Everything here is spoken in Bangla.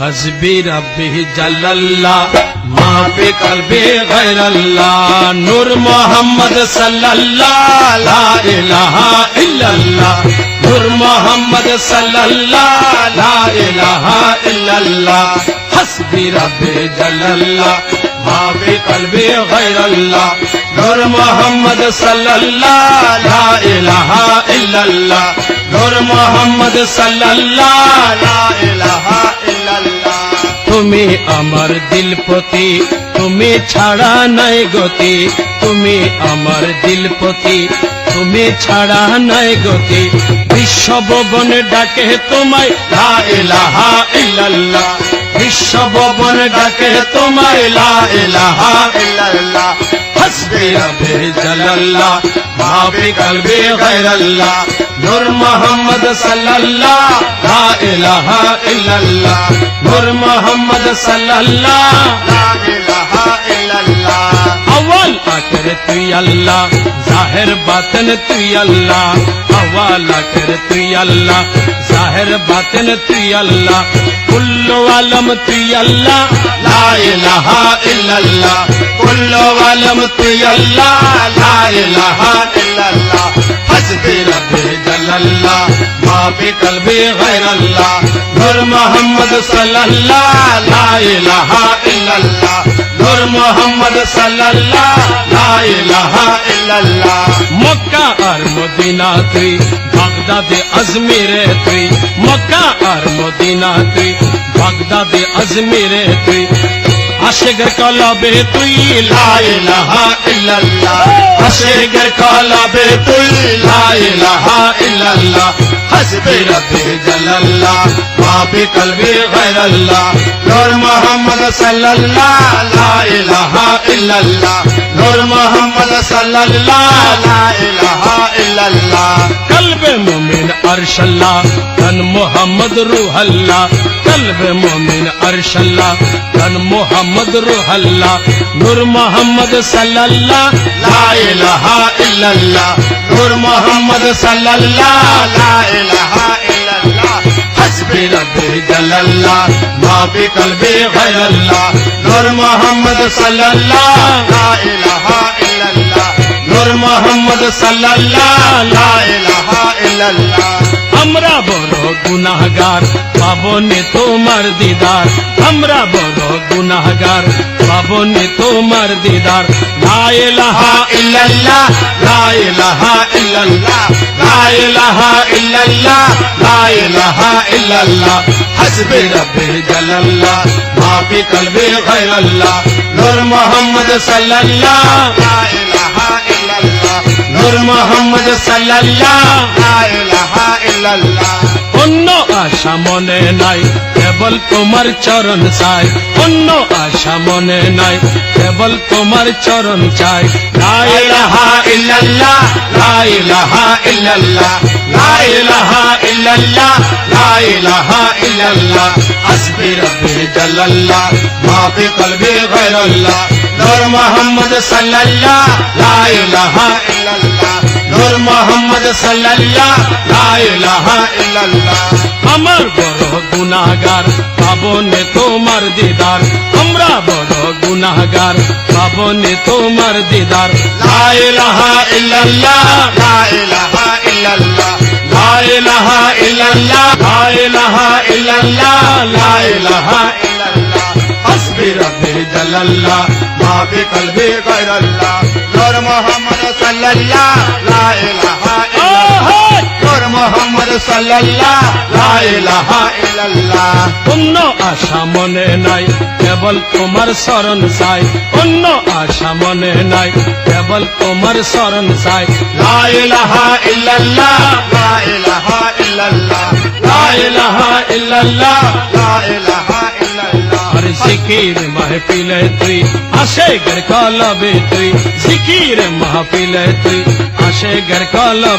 حسبی ربی جل اللہ ماں پہ قلبی غیر اللہ، نور محمد صلی اللہ، لا الہ الا اللہ، نور محمد صلی اللہ، لا الہ الا اللہ۔ हसबी रबी जल्लल्ला माँ पे कल्बे गैरल्लाह नूर मोहम्मद सल्लल्लाह ला इलाहा इल्लल्लाह नूर मोहम्मद सल्लल्लाह ला इलाहा ইল্লাল্লাহ তুমি আমার দিলপতি তুমি ছাড়া নাই গতি তুমি আমার দিলপতি তুমি ছাড়া নাই গতি বিশ্বভবন ডাকে তোমায় লা ইলাহা ইল্লাল্লাহ বিশ্বভবন ডাকে তোমায় লা ইলাহা ইল্লাল্লাহ হসবি রবে জালাল্লাহ মাফি কলবে গায়রাল্লাহ নূর মোহাম্মদ সাল্লাল্লাহ লা ইলাহা ইল্লাল্লাহ নূর মোহাম্মদ সাল্লাল্লাহ লা ইলাহা ইল্লাল্লাহ আওয়াল আখের তুই আল্লাহ জাহের বাতেন তুই আল্লাহ আওয়াল আখের তুই আল্লাহ জাহের বাতেন তুই আল্লাহ কুল্লু আলম তুই আল্লাহ লা قلو عالم تی اللہ لا الہ الا اللہ قلو عالم تی اللہ لا الہ الا اللہ حسدی رب جل اللہ ما بھی قلبی غیر اللہ در محمد صلی اللہ নূর মোহাম্মদ সাল্লাল্লাহ, লা ইলাহা ইল্লাল্লাহ। মক্কা আর মদিনা তুই বাগদাদে আজমিরে তুই মক্কা আর মদিনা তুই বাগদাদে আজমিরে তুই আশেগর কলবে তুই, লা ইলাহা ইল্লাল্লাহ। سے گر کالا بالکل لا الہ الا اللہ۔ حسب رب جل اللہ باپ قلبی غیر اللہ۔ نور محمد صلی اللہ، لا الہ الا اللہ۔ نور محمد صلی اللہ، لا الہ الا अरशल्ला तन मोहम्मद रूहल्ला कल्ब मोमिन अरशल्ला तन मोहम्मद रूहल्ला नूर मोहम्मद सल्लल्ला ला इलाहा इल्लल्ला नूर मोहम्मद सल्लल्ला ला इलाहा इल्लल्ला नूर मोहम्मद सल्लल्ला ला इलाहा নূর মোহাম্মদ আমরা বড় গুনাহগার পাবনে তোমার দিদার। আমরা বড় গুনাহগার পাবনে তোমার দিদার। লায় লাহা ইল্লাল্লাহ লায় লাহা ইল্লাল্লাহ। ইল্লাল্লাহ লায় লাহা ইল্লাল্লাহ। হাসবে রব্বে মোহাম্মদ সাল্লাল্লাহ নূর মুহাম্মদ অন্য আশা মনে নাই কেবল তোমার চরণ চাই। অন্য আশা মনে নাই কেবল তোমার চরণ চাই। লা ইলাহা ইল্লাল্লাহ লা ইলাহা ইল্লাল্লাহ লা ইলাহা ইল্লাল্লাহ লা ইলাহা ইল্লাল্লাহ। হাসবি রব্বি জালাল্লাহ মা ফি কলবি গায়রাল্লাহ। নূর মুহাম্মদ সাল্লাল্লাহ লা ইলাহা ইল্লাল্লাহ। নূর মুহাম্মদ সাল্লাল্লাহ লা ইলাহা ইল্লাল্লাহ আমার বড় গুনাহগার পাবনে তোমার দিদার আমরা বড় গুনাহগার পাবনে তোমার দিদার লা ইলাহা ইল্লাল্লাহ লা ইলাহা ইল্লাল্লাহ লা ইলাহা ইল্লাল্লাহ লা ইলাহা ইল্লাল্লাহ লা ইলাহা ইল্লাল্লাহ হাসবি রব্বি জালাল্লাহ মা ফি কলবি গায়রাল্লাহ নূর মুহাম্মদ সাল্লাল্লাহ লা ইলাহা ইল্লাল্লাহ নূর মুহাম্মদ সাল্লাল্লাহ লা ইলাহা ইল্লাল্লাহ অন্য আশা মনে নাই কেবল তোমার শরণ চাই। অন্য আশা মনে নাই কেবল তোমার শরণ চাই। লা ইলাহা ইল্লাল্লাহ লা ইলাহা ইল্লাল্লাহ লা ইলাহা ইল্লাল্লাহ লা ইলাহা মাহফিলে তুই আসে গর কলবে তুই জিকির মাহফিলে তুই আসে গর কলবে